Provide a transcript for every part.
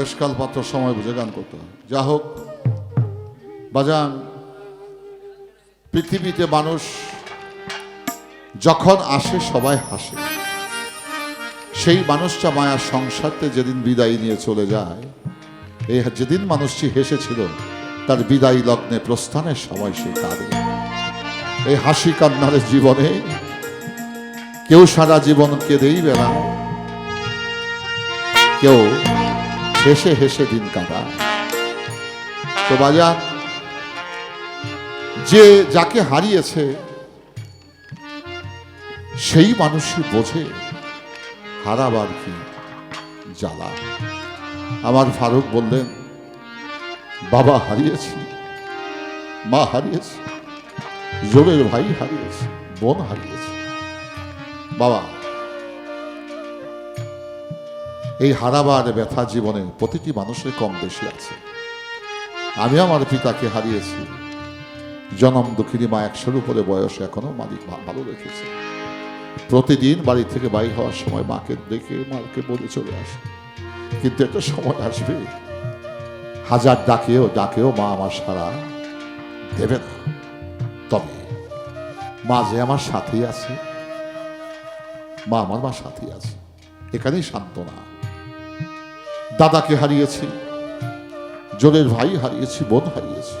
দেশকাল পাত্র সময় বুঝে গান করতে হয়। যা হোক, বাজান, পৃথিবীতে মানুষ যখন আসে, সবাই হাসে। সেই মানুষটা মায়ার সংসারতে যেদিন বিদায় নিয়ে চলে যায়, এই যেদিন মানুষটি হেসেছিল, তার বিদায় লগ্নে প্রস্থানের সময় সে কাঁদে। এই হাসি কান্নারের জীবনে কেউ সারা জীবন কেঁদেই বেড়ায়। কেউ হেসে হেসে দিন কাটায় তো বাজার, যে যাকে হারিয়েছে, সেই মানুষই বোঝে হারাবার কি জ্বালা। আমার ফারুক বললেন, বাবা হারিয়েছি, মা হারিয়েছি জোরের ভাই হারিয়েছি, বোন হারিয়েছি। বাবা এই হারাবার ব্যথা জীবনে প্রতিটি মানুষের কম বেশি আছে। আমি আমার পিতাকে হারিয়েছি। জনম দুঃখিনী মা একশোর উপরে বয়স এখনও মালিক ভালো রেখেছে। প্রতিদিন বাড়ি থেকে বাইর হওয়ার সময় মাকে ডেকে মাকে বলে চলে আসে। কিন্তু একটা সময় আসবে, হাজার ডাকেও ডাকেও মা আমার সারা দেবে না। তবে মা যে আমার সাথেই আছে, মা আমার মা সাথেই আছে। এখানেই সান্ত্বনা। দাদাকে হারিয়েছি, জোরের ভাই হারিয়েছি, বোন হারিয়েছি।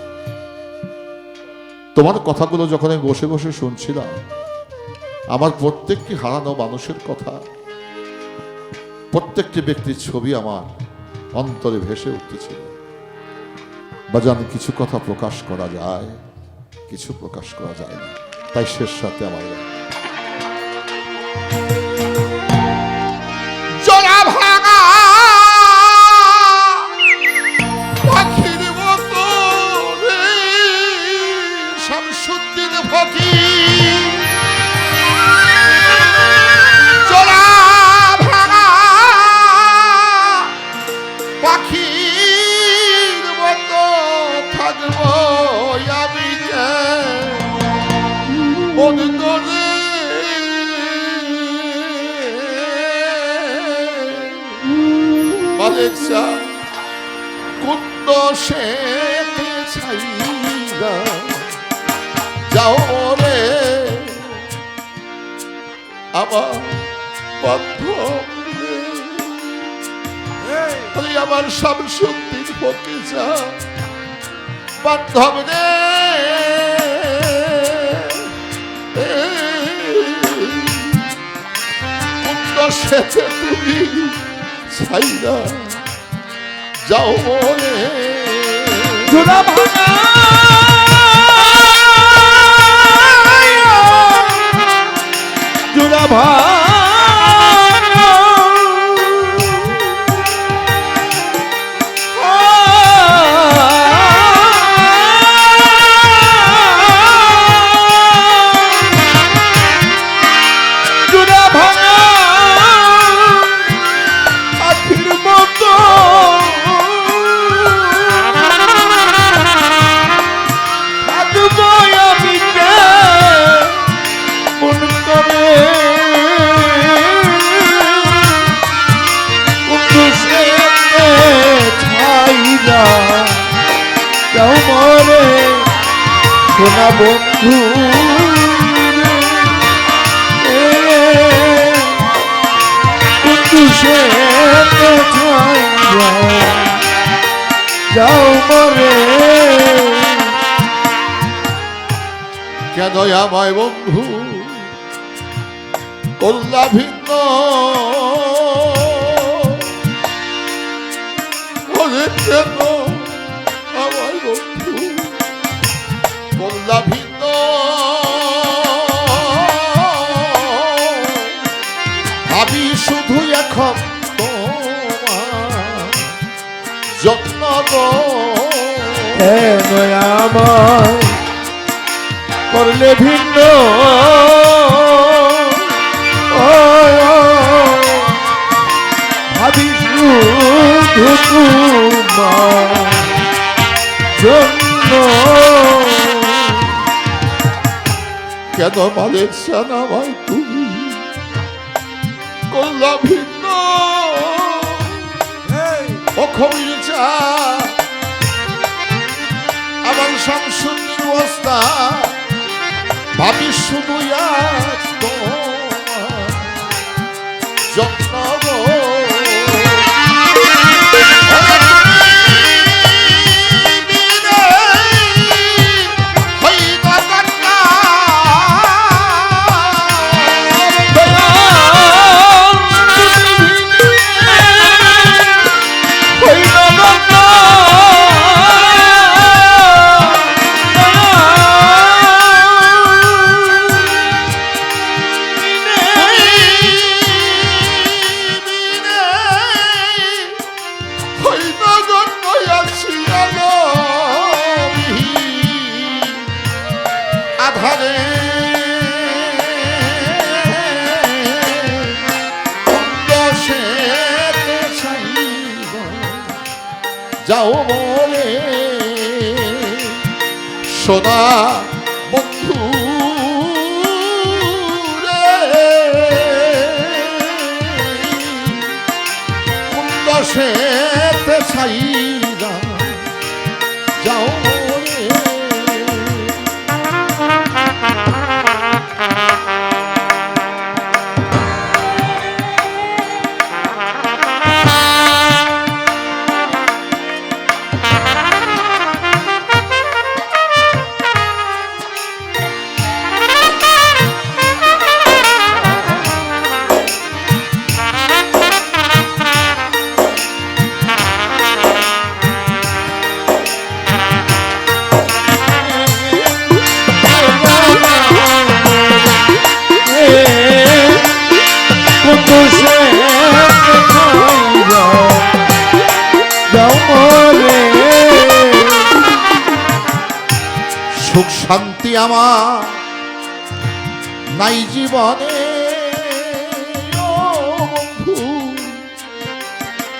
তোমার কথাগুলো যখন আমি বসে বসে শুনছিলাম, আমার প্রত্যেকটি হারানো মানুষের কথা, প্রত্যেকটি ব্যক্তির ছবি আমার অন্তরে ভেসে উঠতেছিল বাজান, কিছু কথা প্রকাশ করা যায়, কিছু প্রকাশ করা যায় না। তাই শেষ সাথে আমার মালেকসা কুন্দ যাও রে। আমার আমার সব শক্তির পক্ষে যা বান্ধব রে। কুন্দ সেতে তুমি ছাইরা যাও মনে। জোড়া ভাঙা। জোড়া ভাঙা। যাও মরে কেন আমায় বন্ধু করলা ভিন্ন কেন আমার বন্ধু করলা ভিন্ন এখন তোমার যত্ন আমার করলে ভিন্ন। ভাবি শুধু তোমার জন্য। কেন মালিক আমায় তুমি? করলা ভিন্ন আমার শামসুদ্দিন বস্তা ভাবি শুধু আজ যাও বলে। সোনা বন্ধু কুন্দ সে চাইবা শান্তি আমার নাই জীবনে। ও বন্ধু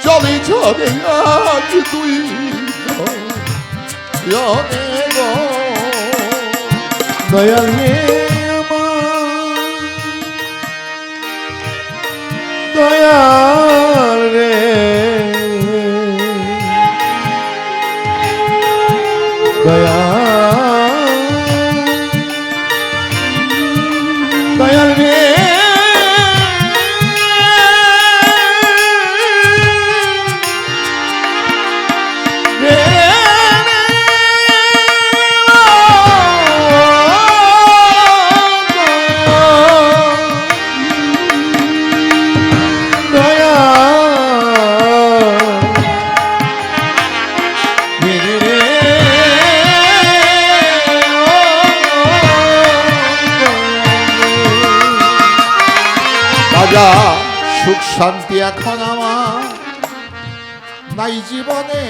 চলে চলে আজ তুই জনে গো দয়াল রে দয়াল রাজা সুখ শান্তি এখন আমার নাই জীবনে।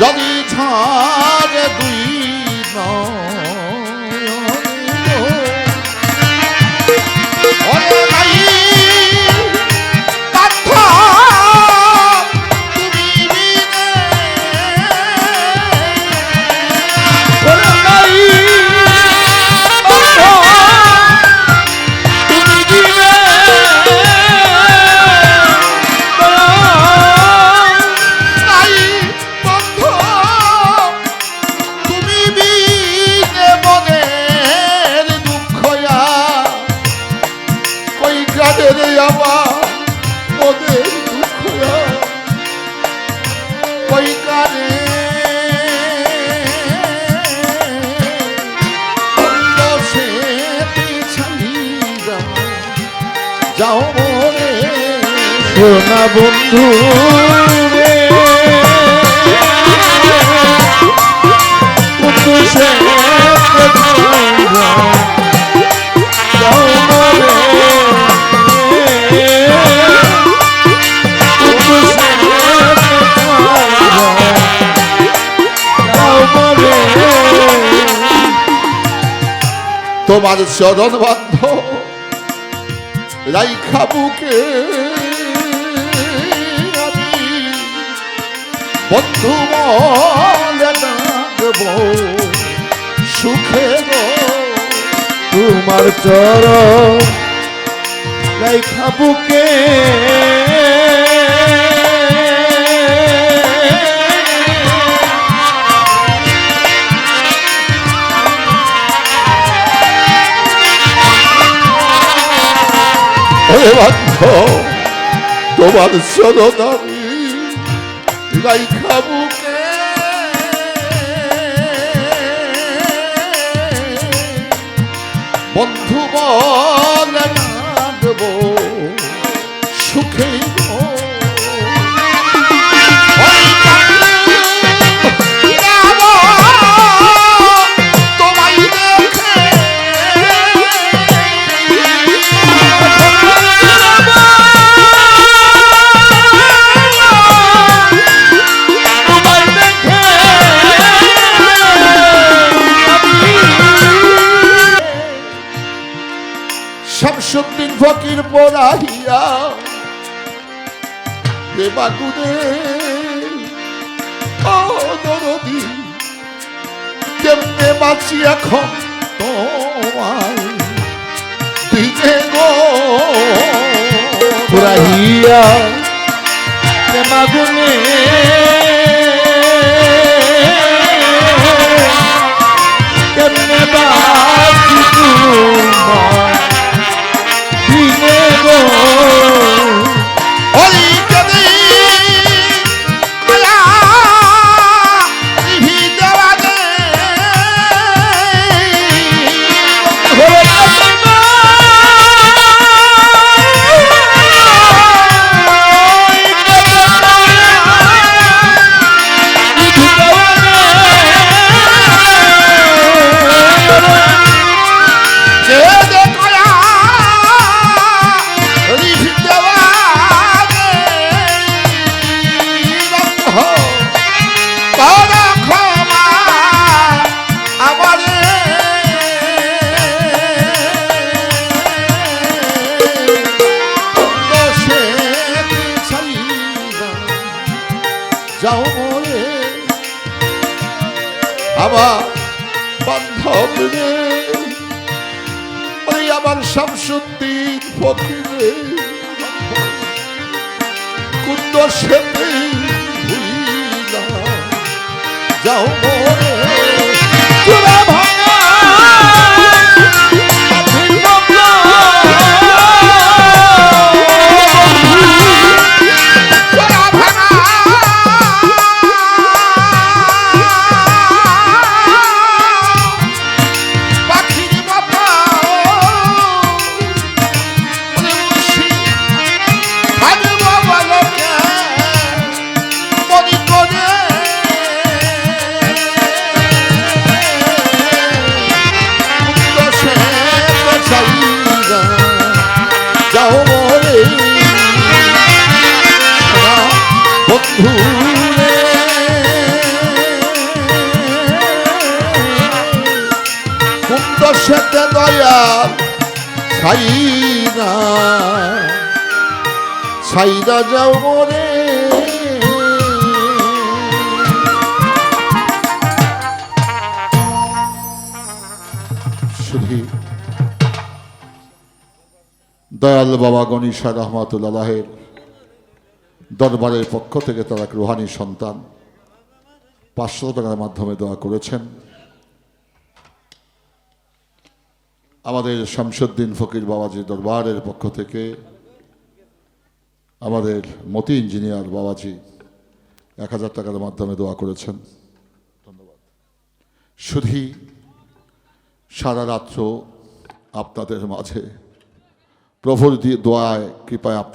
যদি ঝড় দুই নয়নে সোনা বন্ধু তোমার চরণ বান্ধ রাইখা বুকে। বন্ধু সুখে তোমার চরণ রাইখা বুকে। তোমার চরণারি রাইখা বুকে বন্ধু বলে কাঁদব শামসুদ্দিন ফকির পড়াইয়া দেবাগুনে ও দরদি কেমনে বাঁচি এখন তোমায়? দিনে গো পুরাহিয়া মাগুনে কেমনে বাঁচি আবার বান্ধব রে ওই আমার শামসুদ্দিন ফকিরে কুন্দ সেতে যাও মোরে ছাইরা যাও মোরে। দয়াল বাবা গণিশা রহমাতুল্লাহের দরবারের পক্ষ থেকে তারা এক রুহানি সন্তান পাঁচশো টাকার মাধ্যমে দোয়া করেছেন। আমাদের শামসুদ্দিন ফকির বাবাজি দরবারের পক্ষ থেকে, আমাদের মতি ইঞ্জিনিয়ার বাবাজি এক হাজার টাকার মাধ্যমে দোয়া করেছেন। ধন্যবাদ। শুধু সারা রাত্র আপনাদের মাঝে প্রভুর দিয়ে দোয়ায়, কৃপায় আপনাদের